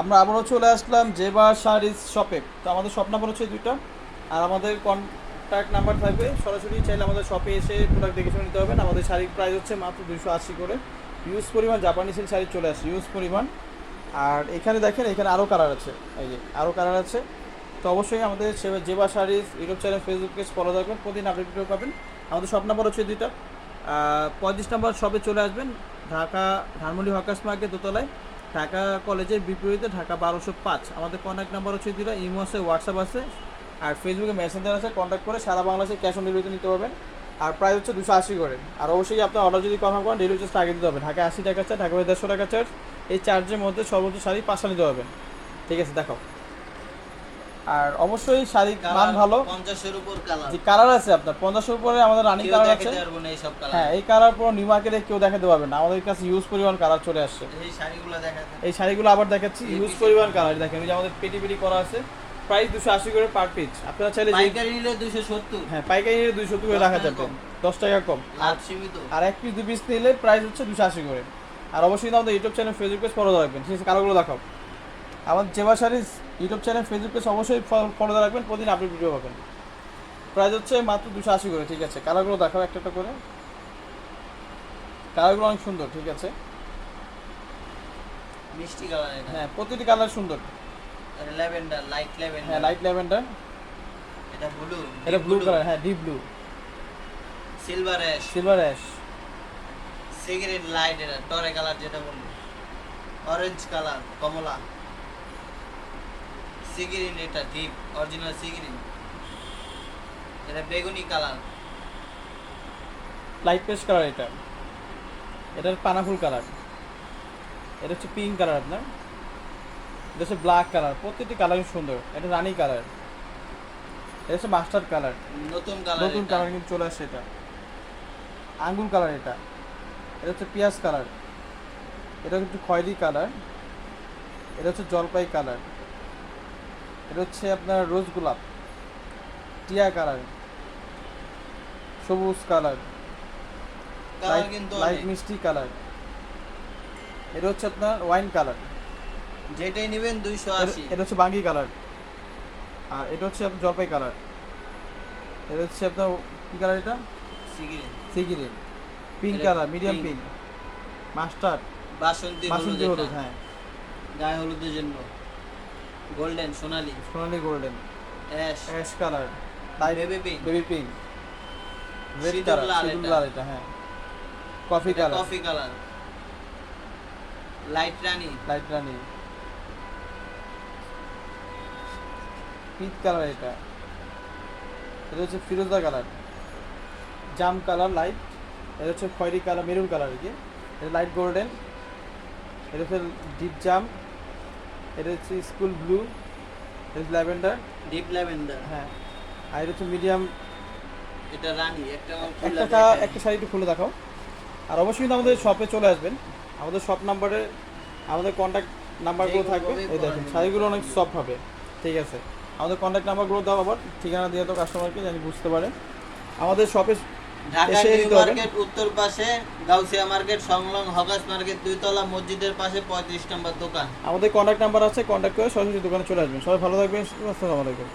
আমরা আবারও চলে আসলাম জেবা শাড়িজ শপে তো আমাদের শপ নাম্বার হচ্ছে দুইটা। আর আমাদের কন্ট্যাক্ট নাম্বার থাকবে। সরাসরি চাইলে আমাদের শপে এসে প্রোডাক্ট দেখে শুনে নিতে পারবেন। আমাদের শাড়ির প্রাইস হচ্ছে মাত্র দুশো আশি করে। ইউজ পরিমাণ জাপানি সিল্ক শাড়ি চলে আসে ইউজ পরিমাণ। আর এখানে দেখেন, এখানে আরও কালার আছে। এই যে, আরও কালার আছে। তো অবশ্যই আমাদের Zeba sarees YouTube channel Facebook page follow রাখবেন প্রতিদিন আপডেট পাবেন। আমাদের শপ নাম্বার হচ্ছে দুইটা। পঁয়ত্রিশ নম্বর শপে চলে আসবেন। ঢাকা, ধানমন্ডি হকার্স মার্কেট দোতলায়। ঢাকা কলেজের বিপরীতে ঢাকা বারোশো পাঁচ। আমাদের কন্ট্যাক্ট নাম্বার হচ্ছে দুটো ইমো আছে হোয়াটসঅ্যাপ আছে। আর ফেসবুকে মেসেঞ্জার আছে কন্ট্যাক্ট করে সারা বাংলাদেশে ক্যাশ অন ডেলিভারিতে নিতে পারবেন। আর প্রাইস হচ্ছে দুশো আশি করে। আর অবশ্যই আপনার অর্ডার যদি কনফার্ম করেন ডেলিভারি চার্জটা আগে দিতে হবে। ঢাকা আশি টাকা চার্জ ঢাকা দেড়শো টাকা চার্জ এই চার্জের মধ্যে সর্বোচ্চ শাড়ি পাঁচটা নিতে পারবেন। ঠিক আছে দেখো আর অবশ্যই শাড়ি মান ভালো। পঞ্চাশের উপর কালার যে কালার আছে আপনার পঞ্চাশের উপরে আমাদের রানিং কালার আছে। হ্যাঁ এই কালার পুরো নিউ মার্কেটে কেউ দেখাতে পারবে না। আমাদের কাছে ইউজ পরিমাণ কালার চলে আসছে। এই শাড়িগুলো দেখাতে। এই শাড়িগুলো আবার দেখাচ্ছি ইউজ পরিমাণ কালার দেখেন এই যে আমাদের পেটি পেটি করা আছে। প্রাইস দুশো আশি করে পার পিস আপনারা চাইলে পাইকারি নিলে দুশো সত্তর। হ্যাঁ পাইকারি নিলে দুইশো করে দশ রাখা যাবে কম। দশ টাকা কম। লাভ সীমিত। আর এক পিস দু পিস নিলে প্রাইস হচ্ছে দুশো আশি করে। আর অবশ্যই আমাদের YouTube channel Facebook page follow রাখবেন। আছে কালারগুলো দেখাও। আমাদের Zeba sarees YouTube channel Facebook page অবশ্যই ফলো রাখবেন প্রতিদিন আপডেট ভিডিও পাবেন। প্রাইস হচ্ছে মাত্র দুশো আশি করে ঠিক আছে। কালারগুলো দেখাও একটা একটা করে। কালারগুলো অনেক সুন্দর ঠিক আছে। মিষ্টি কালার হ্যাঁ প্রতিটি কালার সুন্দর। ল্যাভেন্ডার লাইট হ্যাঁ লাইট ল্যাভেন্ডার এটা ব্লু এটা ব্লু কালার হ্যাঁ deep blue silver ash silver ash cigarette light এটা টরে কালার যেটা বলব অরেঞ্জ কালার কমলা। সিগিরিন এটা ডিপ অরিজিনাল সিগিরিন এটা বেগুনি কালার। লাইট পেস্ট কালার এটা। এটার পানাফুল কালার। এটা হচ্ছে পিঙ্ক কালার আপনার। এটা হচ্ছে ব্ল্যাক কালার। প্রত্যেকটি কালারই সুন্দর। এটা রানি কালার। এটা হচ্ছে মাস্টার্ড কালার। নতুন কালার নতুন কালার কিন্তু চলে আসছে এটা। আঙ্গুর কালার এটা। এটা হচ্ছে পিঁয়াজ কালার। এটা একটু খয়েরি কালার। এটা হচ্ছে জলপাই কালার। এটা হচ্ছে আপনার রোজ গোলাপ। টিয়া কালার। সবুজ কালার। লাইট। মিষ্টি কালার। এটা হচ্ছে আপনার ওয়াইন কালার। যেটাই নেবেন দুইশো আশি। এটা হচ্ছে বাঙ্গি কালার। আর এটা হচ্ছে আপনার জলপাই কালার। এটা হচ্ছে আপনার কি কালার এটা? Sea green. সিগিরি pink colour medium. Pink. Mustard. বাসন্তী হলুদ হ্যাঁ। গায়ে হলুদের জন্য। গোল্ডেন সোনালি। সোনালি golden ash ash colour light baby pink baby pink সিঁদুর কালার লাল সিঁদুর এটা। লাল এটা হ্যাঁ। Coffee colour coffee colour light রানী। লাইট রানি। পিঙ্ক কালার এটা। এটা হচ্ছে ফিরোজা কালার জাম কালার লাইট এটা হচ্ছে খয়েরি কালার মেরুন কালার আর কি? এটা লাইট গোল্ডেন এটা হচ্ছে ডিপ জাম এটা হচ্ছে স্কুল ব্লু এটা ল্যাভেন্ডার। Deep lavender. হ্যাঁ আর এটা হচ্ছে মিডিয়াম। এটা রানী একটা একটা একটা শাড়ি একটু খুলে দেখাও। আর অবশ্যই কিন্তু আমাদের শপে চলে আসবেন। আমাদের শপ নাম্বারে আমাদের কন্ট্যাক্ট নাম্বারগুলো থাকবে। এই দেখেন শাড়িগুলো অনেক সফট হবে। ঠিক আছে। আমাদের কন্ট্যাক্ট নাম্বারগুলো দাও আবার ঠিকানা দিয়ে তো কাস্টমারকে জানি বুঝতে পারে আমাদের শপে ঢাকা নিউ মার্কেট উত্তর পাশে গাউসিয়া মার্কেট সংলগ্ন হকাস মার্কেট দুইতলা মসজিদের পাশে পঁয়ত্রিশ নম্বর দোকান। আমাদের কন্ট্যাক্ট নাম্বার আছে কন্ট্যাক্ট করে সরাসরি দোকানে চলে আসবেন। সবাই ভালো থাকবেন আসসালামু আলাইকুম।